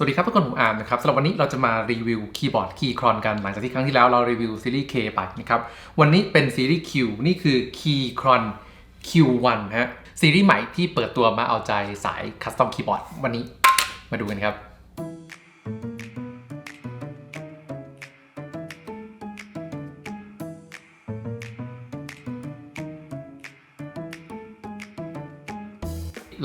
สวัสดีครับทุกคนผมอาร์มนะครับสำหรับวันนี้เราจะมารีวิวคีย์บอร์ดคีย์ครอนกันหลังจากที่ครั้งที่แล้วเรารีวิวซีรีส์ K ไปนะครับวันนี้เป็นซีรีส์ Q นี่คือคีย์ครอน Q1 ฮะซีรีส์ใหม่ที่เปิดตัวมาเอาใจสายคัสตอมคีย์บอร์ดวันนี้มาดูกันครับ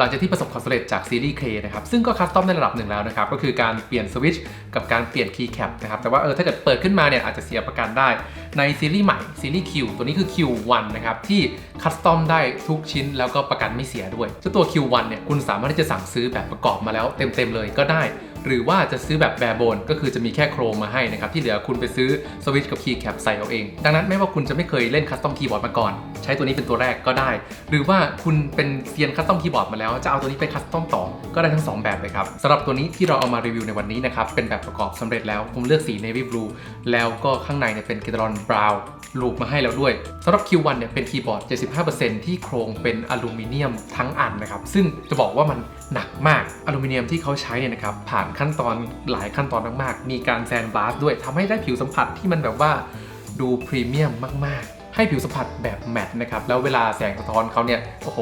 ลังจากที่ประสบความสำเร็จจากซีรีส์ K นะครับซึ่งก็คัสตอมในระดับหนึ่งแล้วนะครับก็คือการเปลี่ยนสวิตช์กับการเปลี่ยนคีย์แคปนะครับแต่ว่าเออถ้าเกิดเปิดขึ้นมาเนี่ยอาจจะเสียประกันได้ ในซีรีส์ใหม่ซีรีส์ Q ตัวนี้คือ Q1 นะครับที่คัสตอมได้ทุกชิ้นแล้วก็ประกันไม่เสียด้วยเจ้าตัว Q1 เนี่ยคุณสามารถที่จะสั่งซื้อแบบประกอบมาแล้วเต็มๆเลยก็ได้ หรือว่าจะซื้อแบบแบร์โบนก็คือจะมีแค่โครงมาให้นะครับที่เหลือคุณไปซื้อสวิตช์กับคีย์แคปใส่เอาเอง ดังนั้นไม่ว่าคุณจะไม่เคยเล่นคัสตอมคีย์บอร์ดมาก่อน ใช้ตัวนี้เป็นตัวแรกก็ได้ หรือว่าคุณเป็นเซียนคัสตอมคีย์บอร์ดมาแล้วจะเอาตัวนี้ไปคัสตอมต่อก็ได้ทั้ง 2 แบบเลยครับสำหรับตัวนี้ที่เราเอามารีวิวในวันนี้นะครับเป็นแบบประกอบสำเร็จแล้วผมเลือกสี navy blue แล้วก็ข้างในเนี่ยเป็น g ก t รอนบราวน์ลูปมาให้แล้วด้วยสำหรับ Q1 เนี่ยเป็นคีย์บอร์ด 75%ที่โครงเป็นอลูมิเนียมทั้งอันนะครับ ซึ่งจะบอกว่ามันหนักมากอลูมิเนียมที่เขาใช้เนี่ยนะครับ ผ่านขั้นตอนหลายขั้นตอนมากๆ มีการแซนบลาสด้วยทำให้ได้ผิวสัมผัสที่มันแบบว่าดูพรีเมียมมากๆให้ผิวสัมผัสแบบแมตต์นะครับ แล้วเวลาแสงสะท้อนเขาเนี่ย โอ้โห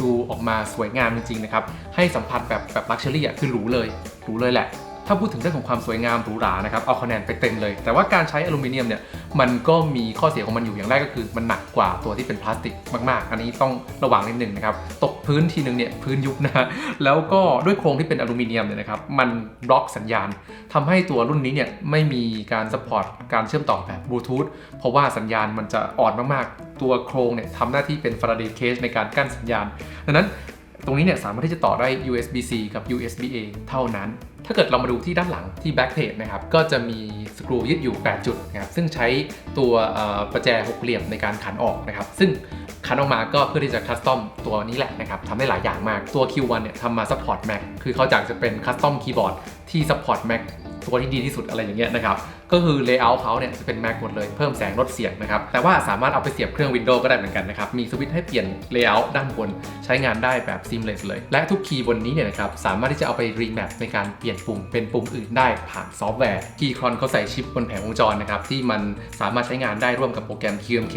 ดูออกมาสวยงามจริงๆนะครับ ให้สัมผัสแบบแบบลักชัวรี่อะ คือหรูเลย หรูเลยแหละ ถ้าพูดถึงเรื่องของความสวยงามหรูหรานะครับเอาคะแนนไปเต็มเลย แต่ว่าการใช้อลูมิเนียมเนี่ยมันก็มีข้อเสียของมันอยู่อย่างแรกก็คือ มันหนักกว่าตัวที่เป็นพลาสติกมากๆ อันนี้ต้องระวังนิดนึงนะครับตกพื้นทีนึงเนี่ยพื้นยุบนะ แล้วก็ด้วยโครงที่เป็นอลูมิเนียมเนี่ยนะครับมันบล็อกสัญญาณทำให้ตัวรุ่นนี้เนี่ยไม่มีการสปอร์ตการเชื่อมต่อแบบบลูทูธเพราะว่าสัญญาณมันจะอ่อนมากๆ ตัวโครงเนี่ยทำหน้าที่เป็นฟาราเดย์เคสในการกั้นสัญญาณดังนั้นตรงนี้เนี่ยสามารถที่จะต่อได้ USB-C กับ USB-A เท่านั้น ถ้าเกิดเรามาดูที่ด้านหลังที่แบ็กเพจนะครับก็จะมีสกรูยึดอยู่ 8 จุดนะครับซึ่งใช้ตัวประแจหกเหลี่ยมในการขันออกนะครับ ซึ่งขันออกมาก็เพื่อที่จะคัสตอมตัวนี้แหละนะครับทำได้หลายอย่างมากตัว Q1 เนี่ยทำมาซัพพอร์ต Mac คือเขาอยากจะเป็นคัสตอมคีย์บอร์ดที่ support Mac ตัวที่ดีที่สุดอะไรอย่างเงี้ยนะครับ ก็คือ layout เขาเนี่ยจะเป็น Mac หมดเลยเพิ่มแสงลดเสียงนะครับ แต่ว่าสามารถเอาไปเสียบเครื่อง Windows ก็ได้เหมือนกันนะครับ มีสวิตช์ให้เปลี่ยน layout ด้านบนใช้งานได้แบบ seamless เลย และทุกคีย์บนนี้เนี่ยนะครับสามารถที่จะเอาไป remap ในการเปลี่ยนปุ่มเป็นปุ่มอื่นได้ผ่านซอฟต์แวร์ Keychron เขาใส่ชิปบนแผงวงจรนะครับที่มันสามารถใช้งานได้ร่วมกับโปรแกรม QMK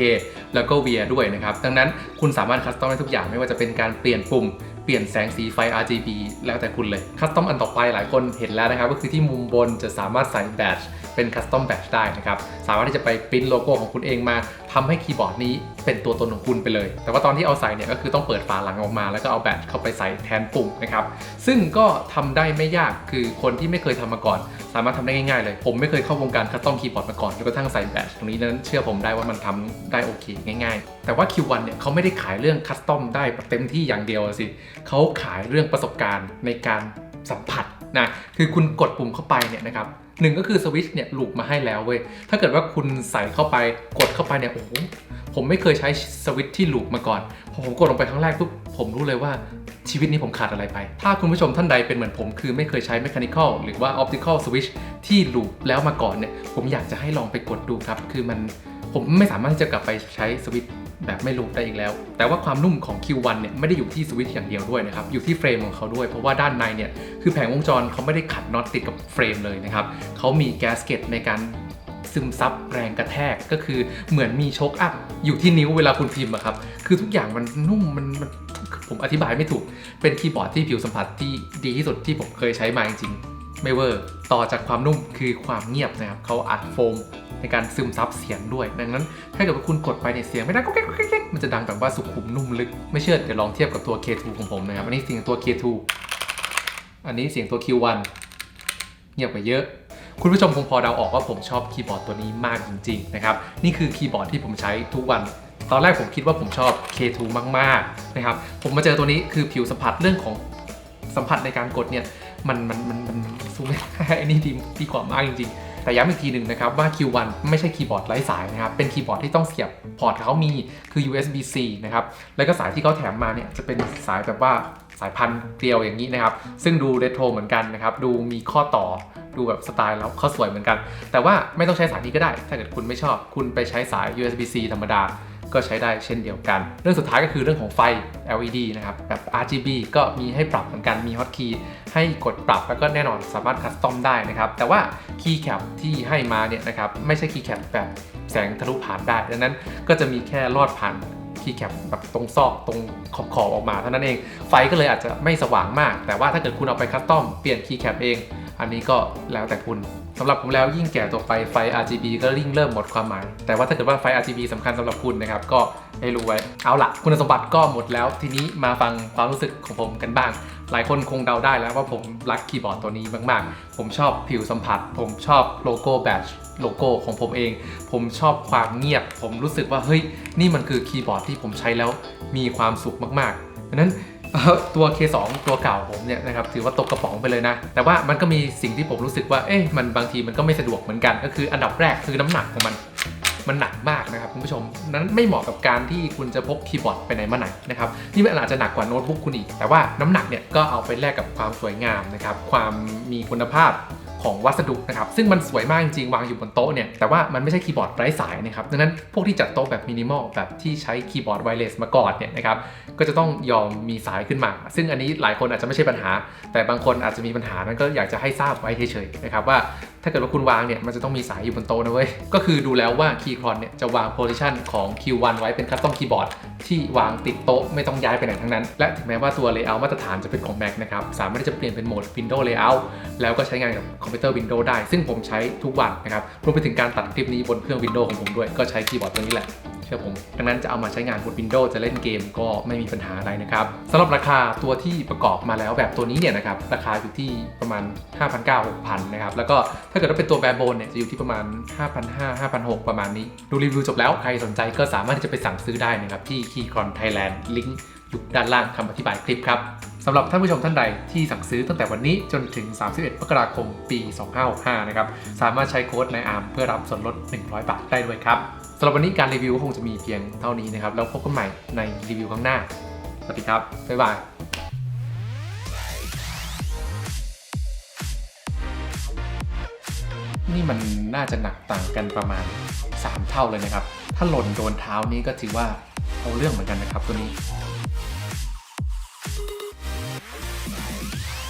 แล้วก็ VIA ด้วยนะครับดังนั้นคุณสามารถคัสตอมได้ทุกอย่างไม่ว่าจะเป็นการเปลี่ยนปุ่ม เปลี่ยนแสงสีไฟ RGB แล้วแต่คุณเลย คัสตอมอันต่อไปหลายคนเห็นแล้วนะครับ ก็คือที่มุมบนจะสามารถใส่แบตเป็นคัสตอมแบตได้นะครับ สามารถที่จะไปปริ้นโลโก้ของคุณเองมา ทำให้คีย์บอร์ดนี้เป็นตัวตนของคุณไปเลย แต่ว่าตอนที่เอาใส่เนี่ยก็คือต้องเปิดฝาหลังออกมา แล้วก็เอาแบตเข้าไปใส่แทนปุ่มนะครับ ซึ่งก็ทำได้ไม่ยาก คือคนที่ไม่เคยทำมาก่อน สามารถทำได้ง่ายๆเลย ผมไม่เคยเข้าวงการคัสตอมคีย์บอร์ดมาก่อนจนกระทั่งใส่แบตตรงนี้นั้นเชื่อผมได้ว่ามันทำได้โอเคง่ายๆ แต่ว่า Q1 เนี่ยเขาไม่ได้ขายเรื่องคัสตอมได้เต็มที่อย่างเดียวสิเขาขายเรื่องประสบการณ์ในการสัมผัส นะคือคุณกดปุ่มเข้าไปเนี่ยนะครับหนึ่งก็คือสวิตช์เนี่ยลูกมาให้แล้วเว้ยถ้าเกิดว่าคุณใส่เข้าไปกดเข้าไปเนี่ยโอ้โหผมไม่เคยใช้สวิตช์ที่ลูกมาก่อนพอผมกดลงไปครั้งแรกปุ๊บผมรู้เลยว่าชีวิตนี้ผมขาดอะไรไป ถ้าคุณผู้ชมท่านใดเป็นเหมือนผม คือไม่เคยใช้ mechanical หรือว่า optical switch ที่ลูกแล้วมาก่อนเนี่ย ผมอยากจะให้ลองไปกดดูครับ คือมันผมไม่สามารถที่จะกลับไปใช้สวิตช์ แบบไม่ลูปได้อีกแล้ว แต่ว่าความนุ่มของ Q1 เนี่ยไม่ได้อยู่ที่สวิตช์อย่างเดียวด้วยนะครับ อยู่ที่เฟรมของเขาด้วย เพราะว่าด้านในเนี่ยคือแผงวงจรเขาไม่ได้ขัดน็อตติดกับเฟรมเลยนะครับเขามีแกสเกตในการซึมซับแรงกระแทกก็คือเหมือนมีชคอัพอยู่ที่นิ้วเวลาคุณพิมพ์อะครับ คือทุกอย่างมันนุ่มมันมันผมอธิบายไม่ถูก เป็นคีย์บอร์ดที่ผิวสัมผัสที่ดีที่สุดที่ผมเคยใช้มาจริงๆ ไม่เวอร์ ต่อจากความนุ่มคือความเงียบนะครับเขาอัดโฟมในการซึมซับเสียงด้วย ดังนั้น ถ้าเกิดว่าคุณกดไปเนี่ยเสียงไม่ดังก็แก๊กก็แก๊กมันจะดังแบบว่าสุขุมนุ่มลึก ไม่เชื่อเดี๋ยวลองเทียบกับตัว K2 ของผมนะครับ อันนี้เสียงตัว K2 อันนี้เสียงตัว Q1 เงียบกว่าเยอะ คุณผู้ชมคงพอเดาออกว่าผมชอบคีย์บอร์ดตัวนี้มากจริงๆนะครับ นี่คือคีย์บอร์ดที่ผมใช้ทุกวัน ตอนแรกผมคิดว่าผมชอบ K2 มากๆนะครับ ผมมาเจอตัวนี้คือผิวสัมผัสเรื่องของสัมผัสในการกดเนี่ยมันมันมันมัน สู้ไม่ได้อันนี้ดีดีกว่ามากจริงๆ แต่ย้ำอีกทีหนึ่งนะครับว่า Q1 ไม่ใช่คีย์บอร์ดไร้สายนะครับ เป็นคีย์บอร์ดที่ต้องเสียบพอร์ตเขามีคือ USB-C นะครับ แล้วก็สายที่เขาแถมมาเนี่ยจะเป็นสายแบบว่าสายพันธุ์เกลียวอย่างนี้นะครับ ซึ่งดูเรโทรเหมือนกันนะครับ ดูมีข้อต่อ ดูแบบสไตล์แล้วเขาสวยเหมือนกัน แต่ว่าไม่ต้องใช้สายนี้ก็ได้ ถ้าเกิดคุณไม่ชอบ คุณไปใช้สาย USB-C ธรรมดา ก็ใช้ได้เช่นเดียวกัน เรื่องสุดท้ายก็คือเรื่องของไฟ LED นะครับแบบ RGB ก็มีให้ปรับเหมือนกันมีฮอตคีย์ให้กดปรับแล้วก็แน่นอนสามารถคัสตอมได้นะครับ แต่ว่าคีย์แคปที่ให้มาเนี่ยนะครับไม่ใช่คีย์แคปแบบแสงทะลุผ่านได้ดังนั้นก็จะมีแค่ลอดผ่านคีย์แคปแบบตรงซอกตรงขอบขอบออกมาเท่านั้นเอง ไฟก็เลยอาจจะไม่สว่างมาก แต่ว่าถ้าเกิดคุณเอาไปคัสตอมเปลี่ยนคีย์แคปเอง อันนี้ก็แล้วแต่คุณ สำหรับผมแล้วยิ่งแก่ตัวไปไฟ RGB ก็ยิ่งเริ่มหมดความหมาย แต่ว่าถ้าเกิดว่าไฟ RGB สำคัญสำหรับคุณนะครับ ก็ให้รู้ไว้ เอาละคุณสมบัติก็หมดแล้ว ทีนี้มาฟังความรู้สึกของผมกันบ้าง หลายคนคงเดาได้แล้วว่าผมรักคีย์บอร์ดตัวนี้มาก ๆ ผมชอบผิวสัมผัส ผมชอบโลโก้แบตโลโก้ของผมเอง ผมชอบความเงียบ ผมรู้สึกว่าเฮ้ยนี่มันคือคีย์บอร์ดที่ผมใช้แล้วมีความสุขมากๆดังนั้น ตัว K2 ตัวเก่าผมเนี่ยนะครับถือว่าตกกระป๋องไปเลยนะ แต่ว่ามันก็มีสิ่งที่ผมรู้สึกว่าเอ๊ะมันบางทีมันก็ไม่สะดวกเหมือนกัน ก็คืออันดับแรกคือน้ำหนักของมันมันหนักมากนะครับคุณผู้ชม นั้นไม่เหมาะกับการที่คุณจะพกคีย์บอร์ดไปไหนมาไหนนะครับนี่มันอาจจะหนักกว่าโน้ตบุ๊กคุณอีก แต่ว่าน้ำหนักเนี่ยก็เอาไปแลกกับความสวยงามนะครับ ความมีคุณภาพ ของวัสดุนะครับ ซึ่งมันสวยมากจริงวางอยู่บนโต๊ะเนี่ย แต่ว่ามันไม่ใช่คีย์บอร์ดไร้สายนะครับ ดังนั้นพวกที่จัดโต๊ะแบบมินิมอลแบบที่ใช้คีย์บอร์ดไวเลสมาก่อนเนี่ยนะครับ ก็จะต้องยอมมีสายขึ้นมา ซึ่งอันนี้หลายคนอาจจะไม่ใช่ปัญหา แต่บางคนอาจจะมีปัญหานั้นก็อยากจะให้ทราบไว้เฉยๆนะครับว่า ถ้าเกิดว่าคุณวางเนี่ยมันจะต้องมีสายอยู่บนโต๊ะนะเว้ย ก็คือดูแล้วว่าคีย์ครอนเนี่ยจะวางโพซิชันของ Q1 ไว้เป็นคัสตอมคีย์บอร์ดที่วางติดโต๊ะไม่ต้องย้ายไปไหนทั้งนั้น และถึงแม้ว่าตัว Layout มาตรฐานจะเป็นของ Mac นะครับ สามารถที่จะเปลี่ยนเป็นโหมด Windows Layout แล้วก็ใช้งานกับคอมพิวเตอร์ Windows ได้ ซึ่งผมใช้ทุกวันนะครับรวมไปถึงการตัดคลิปนี้บนเครื่อง Windows ของผมด้วยก็ใช้คีย์บอร์ดตัวนี้แหละ เชื่อผม ดังนั้นจะเอามาใช้งานบน Windows จะเล่นเกมก็ไม่มีปัญหาอะไรนะครับสำหรับราคาตัวที่ประกอบมาแล้วแบบตัวนี้เนี่ยนะครับราคาอยู่ที่ประมาณ 5,900-6,000นะครับแล้วก็ถ้าเกิดว่าเป็นตัวแบบโบนเนี่ยจะอยู่ที่ประมาณ 5,500 5,600 ประมาณนี้ ดูรีวิวจบแล้วใครสนใจก็สามารถที่จะไปสั่งซื้อได้นะครับที่ Keycon Thailand ลิงก์อยู่ด้านล่างคำอธิบายคลิปครับ สำหรับท่านผู้ชมท่านใดที่สั่งซื้อตั้งแต่วันนี้จนถึง 31มกราคม ปี 2565 นะครับ สามารถใช้โค้ดในอาร์มเพื่อรับส่วนลด 100 บาทได้ด้วยครับสำหรับวันนี้การรีวิวคงจะมีเพียงเท่านี้นะครับ แล้วพบกันใหม่ในรีวิวข้างหน้า สวัสดีครับ บ๊ายบายนี่มันน่าจะหนักต่างกันประมาณ 3 เท่าเลยนะครับ ถ้าหล่นโดนเท้านี้ก็ถือว่าเอาเรื่องเหมือนกันนะครับตัวนี้